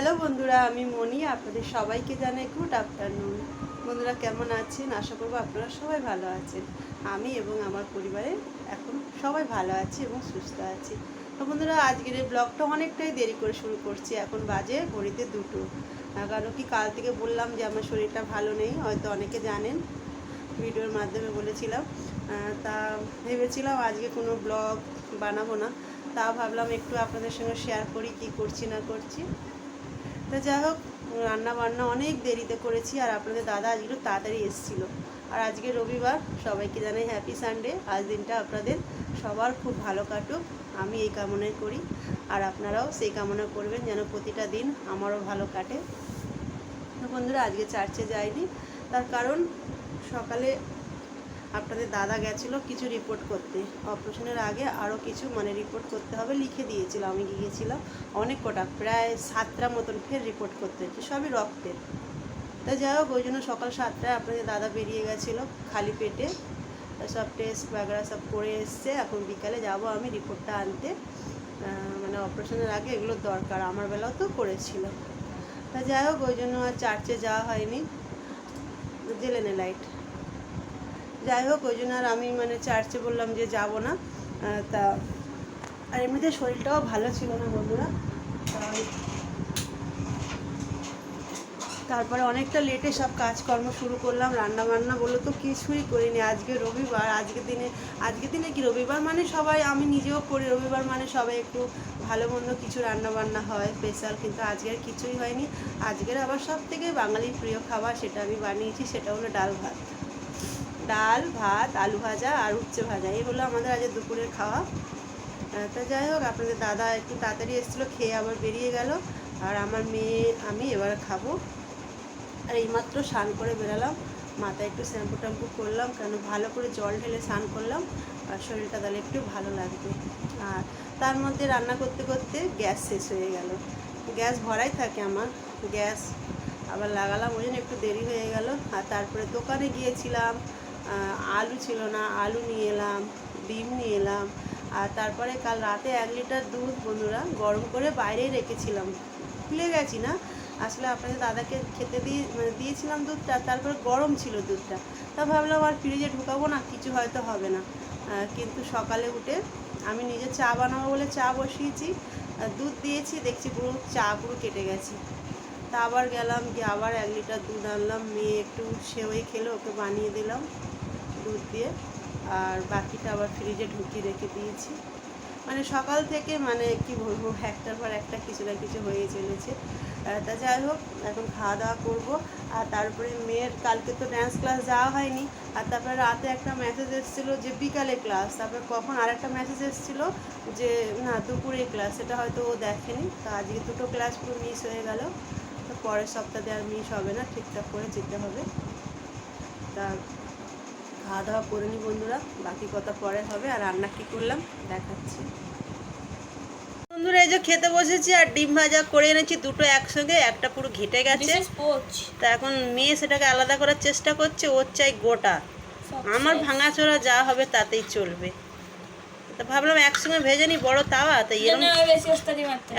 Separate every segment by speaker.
Speaker 1: Hello বন্ধুরা, আমি মনি, আপনাদের সবাইকে জানাই গুড আফটারনুন বন্ধুরা, কেমন আছেন? আশা করব আপনারা সবাই ভালো আছেন। আমি এবং আমার পরিবারে এখন সবাই ভালো আছি এবং সুস্থ আছি। তো বন্ধুরা, আজকের এই ব্লগটা অনেকটাই দেরি করে শুরু করছি। এখন বাজে ঘড়িতে দুটো। কারণ কি কাল থেকে বললাম যে আমার শরীরটা ভালো নেই, হয়তো অনেকে জানেন, ভিডিওর মাধ্যমে বলেছিলাম। তা ভেবেছিলাম আজকে কোনো ব্লগ বানাবো না। তা ভাবলাম একটু আপনাদের সঙ্গে শেয়ার করি, কি করছি না করছি। তো যাই হোক, রান্না বান্না অনেক দেরিতে করেছি আর আপনাদের দাদা আজকে তাড়াতাড়ি এসেছিল। আর আজকে রবিবার, সবাইকে জানাই হ্যাপি সানডে আজ দিনটা আপনাদের সবার খুব ভালো কাটুক। আমি এই কামনাই করি। আর আপনারাও সেই কামনা করবেন যেন প্রতিটা দিন আমারও ভালো কাটে। বন্ধুরা, আজকে চার্চে যাইনি। তার কারণ সকালে আপনাদের দাদা গেছিল কিছু রিপোর্ট করতে। অপারেশনের আগে আরও কিছু মানে রিপোর্ট করতে হবে লিখে দিয়েছিল, আমি গিয়েছিলাম। অনেক কটা, প্রায় সাতটা মতন ফের রিপোর্ট করতে হচ্ছে, সবই রক্তের। তা যাই হোক, ওই জন্য সকাল সাতটায় আপনাদের দাদা বেরিয়ে গেছিল খালি পেটে। সব টেস্ট বাগড়া সব করে এসছে, এখন বিকালে যাব আমি রিপোর্টটা আনতে। মানে অপারেশনের আগে এগুলো দরকার, আমার বেলাও তো করেছিল। তা যাই হোক, ওই জন্য আর চার্চে যাওয়া হয়নি। জেলে নে লাইট যাই হোক, ওই জন্য আর আমি মানে চার্চে বললাম যে যাব না। তা, আর এমনিতে শরীরটাও ভালো ছিল না বন্ধুরা। তারপরে অনেকটা লেটে সব কাজকর্ম শুরু করলাম রান্না বান্না বলে তো কিছুই করিনি, আজকে রবিবার, আজকে দিনে আজকে দিনে কি রবিবার মানে সবাই, আমি নিজেও করি, রবিবার মানে সবাই একটু ভালো মন্দ কিছু রান্না বান্না হয় স্পেশাল কিন্তু আজকের কিছুই হয়নি। আজকের আবার সব থেকে বাঙালির প্রিয় খাবার সেটা আমি বানিয়েছি, সেটা হলো ডাল ভাত। ডাল, ভাত, আলু ভাজা আর উচ্ছে ভাজা। এই হলো আমাদের আজ দুপুরের খাওয়া। তা যাই হোক, আপনাদের দাদা একটু তাড়াতাড়ি এসেছিল, খেয়ে আবার বেরিয়ে গেল। আর আমার মেয়ে, আমি এবার খাব। আর এইমাত্র স্নান করে বেরালাম। মাথায় একটু শ্যাম্পু ট্যাম্পু করলাম, কেন ভালো করে জল ঢেলে স্নান করলাম। আর শরীরটা তাহলে একটু ভালো লাগবে। আর তার মধ্যে রান্না করতে করতে গ্যাস শেষ হয়ে গেল। গ্যাস ভরাই থাকে আমার। গ্যাস আবার লাগালাম, ওই জন্য একটু দেরি হয়ে গেল। আর তারপরে দোকানে গিয়েছিলাম। আলু ছিল না, আলু নিয়ে এলাম, ডিম নিয়ে এলাম। আর তারপরে কাল রাতে এক লিটার দুধ বন্ধুরা গরম করে বাইরেই রেখেছিলাম। ভুলে গেছি না। আসলে আপনাদের দাদাকে খেতে দিয়ে মানে দিয়েছিলাম দুধটা, তারপরে গরম ছিল দুধটা। তা ভাবলাম আর ফ্রিজে ঢুকাবো না, কিছু হয়তো হবে না। কিন্তু সকালে উঠে আমি নিজে চা বানাবো বলে চা বসিয়েছি। দুধ দিয়েছি, দেখছি পুরো চা পুরো কেটে গেছে। তা আবার গেলাম, গিয়ে আবার এক লিটার দুধ আনলাম। মেয়ে একটু সেওই খেলো, ওকে বানিয়ে দিলাম দুধ দিয়ে। আর বাকিটা আবার ফ্রিজে ঢুকিয়ে রেখে দিয়েছি। মানে সকাল থেকে মানে কি বলব, একটার পর একটা কিছু না কিছু হয়ে চলেছে। তা যাই হোক, এখন খাওয়া দাওয়া করব। আর তারপরে মেয়ের কালকে তো ড্যান্স ক্লাস যাওয়া হয়নি। আর তারপরে রাতে একটা মেসেজ এসেছিল যে বিকালে ক্লাস তারপরে কখন আর একটা মেসেজ এসেছিল যে, না, দুপুরে ক্লাস সেটা হয়তো ও দেখেনি। তা আজকে দুটো ক্লাস পুরো মিস হয়ে গেল। পরের সপ্তাহে আর মিস হবে না ঠিকঠাক করে যেতে হবে। তা খাওয়া দাওয়া করে নি বন্ধুরা বাকি কথা পরে হবে আর রান্না কি করলাম দেখাচ্ছি। বন্ধুরা এই যে খেতে বসেছি আর ডিম ভাজা করে এনেছি দুটো একসঙ্গে একটা পুরো ঘেটে গেছে। তা এখন মেয়ে সেটাকে আলাদা করার চেষ্টা করছে ওর চাই গোটা। আমার ভাঙাচোরা যা হবে তাতেই চলবে। তা ভাবলাম একসঙ্গে ভেজে নি বড় তাওয়া তো এরকম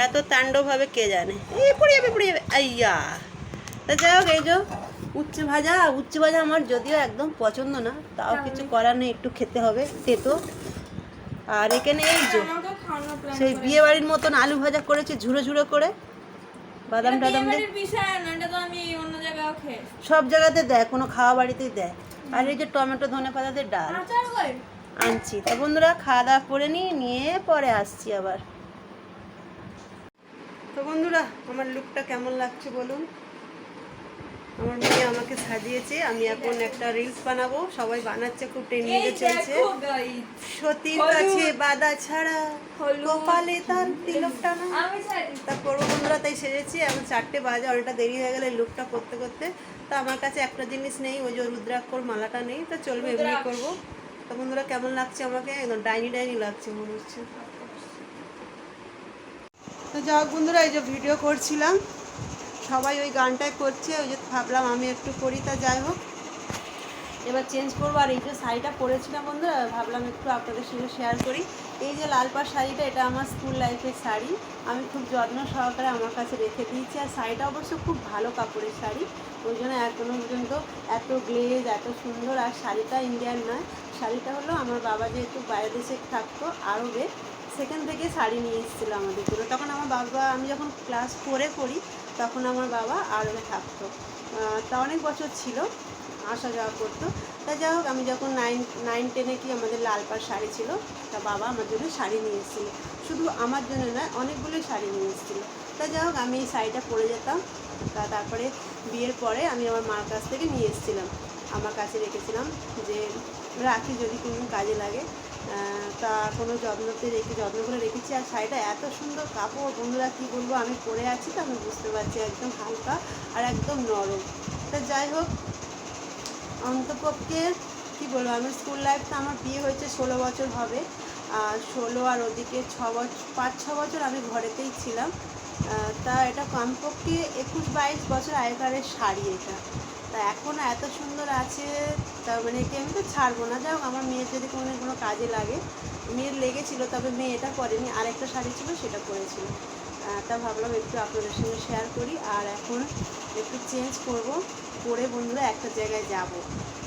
Speaker 1: এত তাণ্ডব হবে। কে জানে? এই পড়ে যাবে পড়ে যাবে আইয়া। তা যাই হোক এই যে উচ্ছে ভাজা উচ্ছে ভাজা আমার যদিও একদম পছন্দ না তাও কিছু করার নেই একটু খেতে হবে তেতো আর এখানে এই যে সেই বিয়ে বাড়ির মতন আলু ভাজা করেছে ঝুড়ো ঝুড়ো করে। বাদাম টাদাম সব জায়গাতে দেয় কোনো খাওয়া বাড়িতেই দেয়। আর এই যে টমেটো ধনে পাতাতে ডাল আনছি। তা বন্ধুরা খাওয়া দাওয়া করে নিই নিয়ে পরে আসছি আবার। তো বন্ধুরা আমার লুকটা কেমন লাগছে বলুন? আমার মেয়ে আমাকে সাজিয়েছে। আমি এখন একটা রিলস বানাবো। সবাই বানাচ্ছে খুব ট্রেন্ডিংয়ে চলছে। সতীর কাছে বাদা ছাড়া কপালে তার তিলক টানা তা করব বন্ধুরা তাই সেজেছি। এখন চারটে বাজে অনেকটা দেরি হয়ে গেলে লুকটা করতে করতে। তা আমার কাছে একটা জিনিস নেই ওই যে রুদ্রাক্ষর মালাটা নেই। তা চলবে এমনি করব। তো বন্ধুরা কেমন লাগছে আমাকে? একদম ডাইনি ডাইনি লাগছে মনে হচ্ছে। তো হোক বন্ধুরা, এই যে ভিডিও করছিলাম। সবাই ওই গানটাই করছে, ওই যে ভাবলাম আমি একটু করি, তা যাই হোক। এবার চেঞ্জ করব, আর এই যে শাড়িটা পরেছিলাম বন্ধুরা, ভাবলাম একটু আপনাদের সঙ্গে শেয়ার করি। এই যে লাল পাড় শাড়িটা, এটা আমার স্কুল লাইফের শাড়ি। আমি খুব যত্ন সহকারে আমার কাছে রেখে দিয়েছি, আর শাড়িটা অবশ্য খুব ভালো কাপড়ের শাড়ি। ওই জন্য এখনও পর্যন্ত এত গ্লেজ এত সুন্দর, আর শাড়িটা ইন্ডিয়ান নয়। শাড়িটা হলো আমার বাবা যেহেতু বাইরে দেশে থাকতো আরবে সেখান থেকে শাড়ি নিয়ে এসেছিল আমাদের জন্য তখন আমার বাবা, আমি যখন ক্লাস ফোরে পড়ি, তখন আমার বাবা আরবে থাকতো। তা অনেক বছর ছিল, আসা যাওয়া করতো। তা যাই হোক, আমি যখন নাইন নাইন টেনে কি আমাদের লাল পাড় শাড়ি ছিল, তা বাবা আমার জন্য শাড়ি নিয়ে এসেছিল। শুধু আমার জন্য নয় অনেকগুলোই শাড়ি নিয়ে এসেছিল। তা যাই হোক, আমি এই শাড়িটা পরে যেতাম। তা তারপরে বিয়ের পরে আমি আমার মার কাছ থেকে নিয়ে এসেছিলাম। আমার কাছে রেখেছিলাম যে রাখি যদি কোনো কাজে লাগে তা কোনো যত্নতে রেখে, যত্ন করে রেখেছি। আর শাড়িটা এত সুন্দর কাপড়, বন্ধুরা কী বলব, আমি পরে আছি তো, আমি বুঝতে পারছি একদম হালকা আর একদম নরম। তা যাই হোক, অন্তপক্ষে কী বলব, আমার স্কুল লাইফটা আমার বিয়ে হয়েছে ষোলো বছর হবে। আর ষোলো আর ওদিকে ছ বছর পাঁচ ছ বছর আমি ঘরেতেই ছিলাম। তা এটা কমপক্ষে একুশ বাইশ বছর আগেকারের শাড়ি এটা। তা এখন এত সুন্দর আছে, তা মানে কি আমি তো ছাড়বো না। যাই হোক, আমার মেয়ের যদি কোনো কোনো কাজে লাগে, মেয়ের লেগেছিলো, তবে মেয়ে এটা করেনি, আরেকটা শাড়ি ছিল, সেটা পরেছিল তা ভাবলাম একটু আপনাদের সঙ্গে শেয়ার করি, আর এখন একটু চেঞ্জ করব করে বন্ধুরা একটা জায়গায় যাব।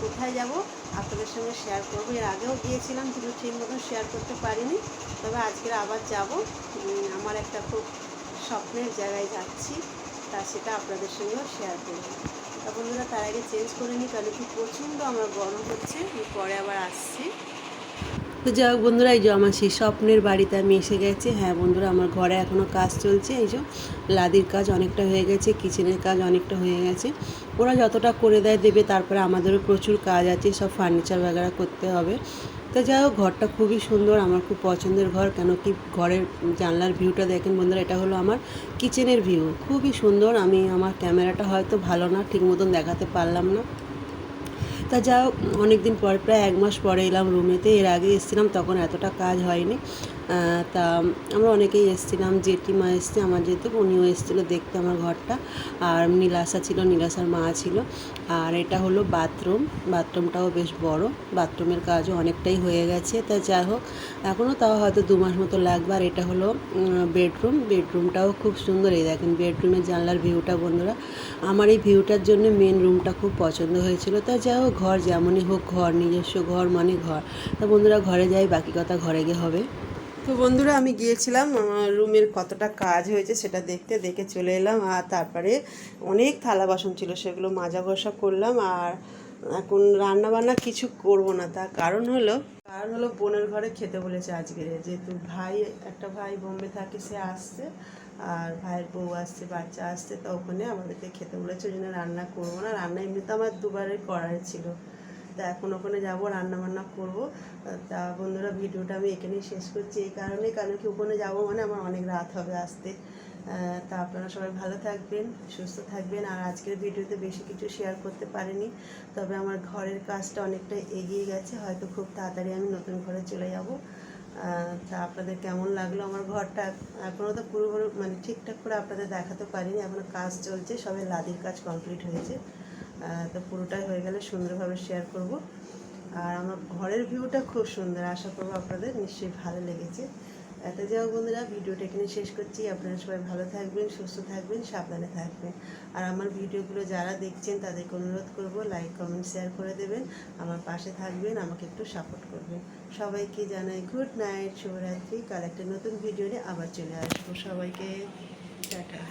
Speaker 1: কোথায় যাব? আপনাদের সঙ্গে শেয়ার করব। এর আগেও গিয়েছিলাম, কিন্তু ঠিক মতন শেয়ার করতে পারিনি। তবে আজকের আবার যাব আমার একটা খুব স্বপ্নের জায়গায় যাচ্ছি, তা সেটা আপনাদের সঙ্গেও শেয়ার করব। তা বন্ধুরা, তার আগে চেঞ্জ করে নিই কারণ কি প্রচণ্ড আমার গরম হচ্ছে পরে আবার আসছি। তো যাই হোক বন্ধুরা, এই যে আমার সেই স্বপ্নের বাড়িতে আমি এসে গেছি। হ্যাঁ বন্ধুরা, আমার ঘরে এখনও কাজ চলছে, এই যে লাদির কাজ অনেকটা হয়ে গেছে, কিচেনের কাজ অনেকটা হয়ে গেছে। ওরা যতটা করে দেয় দেবে, তারপরে আমাদেরও প্রচুর কাজ আছে, সব ফার্নিচার বাগেরা করতে হবে। তো যাই হোক, ঘরটা খুবই সুন্দর, আমার খুব পছন্দের ঘর কেন কি ঘরের জানলার ভিউটা দেখেন বন্ধুরা, এটা হলো আমার কিচেনের ভিউ খুবই সুন্দর, আমি, আমার ক্যামেরাটা হয়তো ভালো না, ঠিক মতন দেখাতে পারলাম না। তা যা অনেক দিন পর, প্রায় এক মাস পরে এলাম রুমেতে এর আগে এসেছিলাম, তখন এতটা কাজ হয়নি। তা আমরা অনেকেই এসেছিলাম, জেঠিমা এসছে, আমার যেহেতু উনিও এসেছিল দেখতে আমার ঘরটা। আর নীলাশা ছিল, নীলাশার মা ছিল। আর এটা হলো বাথরুম, বাথরুমটাও বেশ বড়। বাথরুমের কাজও অনেকটাই হয়ে গেছে। তা যাই হোক, এখনও তাও হয়তো দু মাস মতো লাগবে। আর এটা হলো বেডরুম। বেডরুমটাও খুব সুন্দর। এই দেখেন, বেডরুমের জানলার ভিউটা বন্ধুরা, আমার এই ভিউটার জন্য মেন রুমটা খুব পছন্দ হয়েছিল। তা যাই হোক, ঘর যেমনই হোক, ঘর, নিজস্ব ঘর মানে ঘর। তা বন্ধুরা, ঘরে যাই, বাকি কথা ঘরে গিয়ে হবে। তো বন্ধুরা, আমি গিয়েছিলাম, আমার রুমের কতটা কাজ হয়েছে সেটা দেখতে, দেখে চলে এলাম, আর তারপরে অনেক থালা বাসন ছিল, সেগুলো মাজা ঘষা করলাম, আর এখন রান্না বান্না কিছু করব না। তার কারণ হলো কারণ হলো বোনের ঘরে খেতে বলেছে আজকে, যেহেতু ভাই, একটা ভাই বোম্বে থাকে, সে আসছে, আর ভাইয়ের বউ আসছে, বাচ্চা আসছে, তো ওখানে আমাদেরকে খেতে বলেছে, ওই জন্য রান্না করব না। রান্না এমনিতে আমার দুবারের করার ছিল। তা এখন ওখানে যাব রান্না বান্না করব। তা বন্ধুরা, ভিডিওটা আমি এখানেই শেষ করছি। এই কারণে কারণ কি ওখানে যাব মানে আমার অনেক রাত হবে আসতে। তা আপনারা সবাই ভালো থাকবেন, সুস্থ থাকবেন। আর আজকের ভিডিওতে বেশি কিছু শেয়ার করতে পারিনি। তবে আমার ঘরের কাজটা অনেকটা এগিয়ে গেছে। হয়তো খুব তাড়াতাড়ি আমি নতুন ঘরে চলে যাব। তা আপনাদের কেমন লাগল আমার ঘরটা? এখনও তো পুরো মানে ঠিকঠাক করে আপনাদের দেখাতে পারিনি। এখনও কাজ চলছে, সবে লাদির কাজ কমপ্লিট হয়েছে। তো পুরোটাই হয়ে গেলে সুন্দরভাবে শেয়ার করব। আর আমার ঘরের ভিউটা খুব সুন্দর, আশা করব আপনাদের নিশ্চয়ই ভালো লেগেছে। এত যাও বন্ধুরা, ভিডিওটা এখানে শেষ করছি। আপনারা সবাই ভালো থাকবেন, সুস্থ থাকবেন, সাবধানে থাকবেন। আর আমার ভিডিওগুলো যারা দেখছেন, তাদেরকে অনুরোধ করব লাইক কমেন্ট শেয়ার করে দেবেন। আমার পাশে থাকবেন, আমাকে একটু সাপোর্ট করবেন। সবাইকে জানাই গুড নাইট শুভরাত্রি। কাল একটা নতুন ভিডিও নিয়ে আবার চলে আসব। সবাইকে, টাটা।